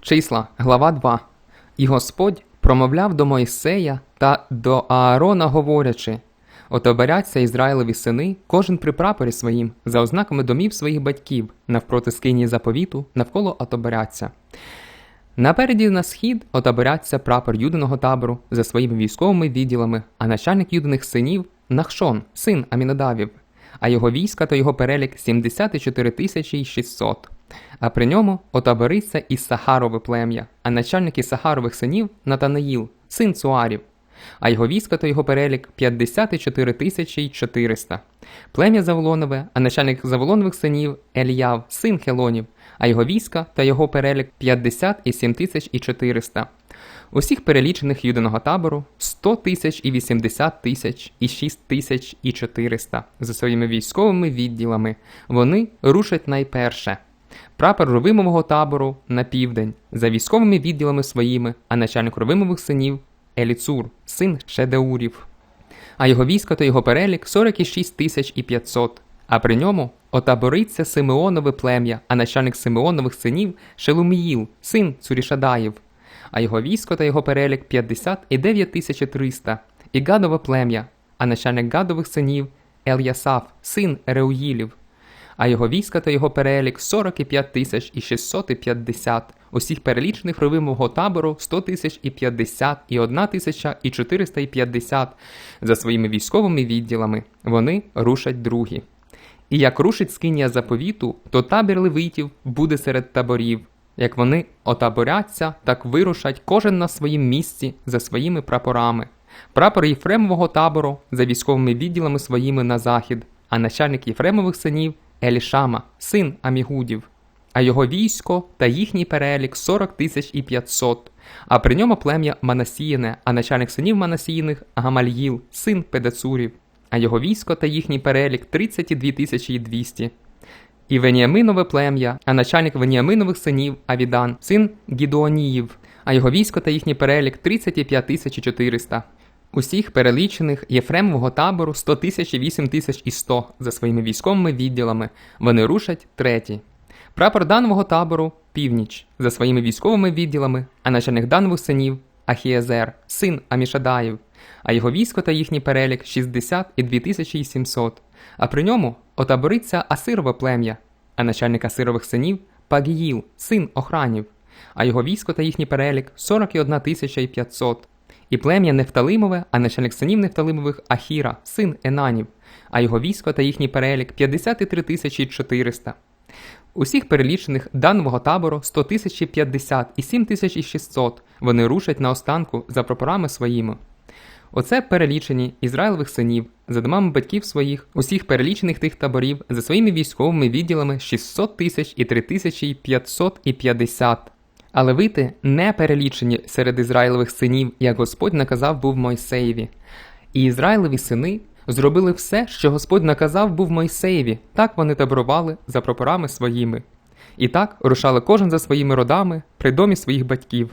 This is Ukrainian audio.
Числа, глава 2. І Господь промовляв до Моїсея та до Аарона, говорячи: Отоберяться Ізраїлеві сини, кожен при прапорі своїм, за ознаками домів своїх батьків, навпроти скині заповіту, навколо отоберяться. Напереді на схід отаборяться прапор юдиного табору за своїми військовими відділами, а начальник юдиних синів Нахшон, син Амінадавів, а його війська та його перелік 74 тисячі й 600. А при ньому отабориться Сахарове плем'я, а начальник Сахарових синів Натанаїл, син Цуарів, а його війська та його перелік 54 тисячі 400. Плем'я Заволонове, а начальник Заволонових синів Ельяв, син Хелонів, а його війська та його перелік 57 тисяч і 400. Усіх перелічених юдиного табору 100 тисяч і 80 тисяч і 6 тисяч і 400 за своїми військовими відділами. Вони рушать найперше. Прапор Ровимового табору на південь за військовими відділами своїми, а начальник Ровимових синів Еліцур, син Шедеурів. А його військо та його перелік 46 тисяч і 500. А при ньому отабориться Симеонове плем'я, а начальник Симеонових синів Шелуміїл, син Цурішадаїв. А його військо та його перелік 59 тисяч і 300. І Гадове плем'я, а начальник Гадових синів Ельясаф, син Реуїлів. А його війська та його перелік 45 тисяч і 650. Усіх перелічених ровимого табору 100 тисяч і 50 і 1 тисяча і 450 за своїми військовими відділами. Вони рушать другі. І як рушить скинія заповіту, то табір левитів буде серед таборів. Як вони отаборяться, так вирушать кожен на своїм місці за своїми прапорами. Прапор Єфремового табору за військовими відділами своїми на захід, а начальник Єфремових синів Елішама, син Амігудів, а його військо та їхній перелік 40 тисяч і 500, а при ньому плем'я Манасіїне, а начальник синів Манасіїних Гамальїл, син Педацурів, а його військо та їхній перелік 32 тисячі і 200. І Веніаминове плем'я, а начальник Веніаминових синів Авідан, син Гідуоніїв, а його військо та їхній перелік 35 тисяч і 400. Усіх перелічених Єфремового табору 100 тисяч і 8 тисяч і 100 за своїми військовими відділами. Вони рушать треті. Прапор Данового табору північ за своїми військовими відділами, а начальник Данових синів Ахієзер, син Амішадаїв, а його військо та їхній перелік 60 і 2700. А при ньому отабориться Асирове плем'я, а начальник Асирових синів Пагіїл, син Охранів, а його військо та їхній перелік 41 тисяча і 500. І плем'я Нефталимове, а начальник синів Нефталимових Ахіра, син Енанів, а його військо та їхній перелік 53 тисячі 400. Усіх перелічених данового табору 100 тисяч і 50 і 7 тисяч і 600 вони рушать на останку за прапорами своїми. Оце перелічені Ізраїлевих синів за домами батьків своїх, усіх перелічених тих таборів за своїми військовими відділами 600 тисяч і 3 тисячі 500 і 50. А левити не перелічені серед Ізраїлевих синів, як Господь наказав був Мойсеєві. І Ізраїлеві сини зробили все, що Господь наказав був Мойсеєві, так вони таборували за прапорами своїми. І так рушали кожен за своїми родами при домі своїх батьків.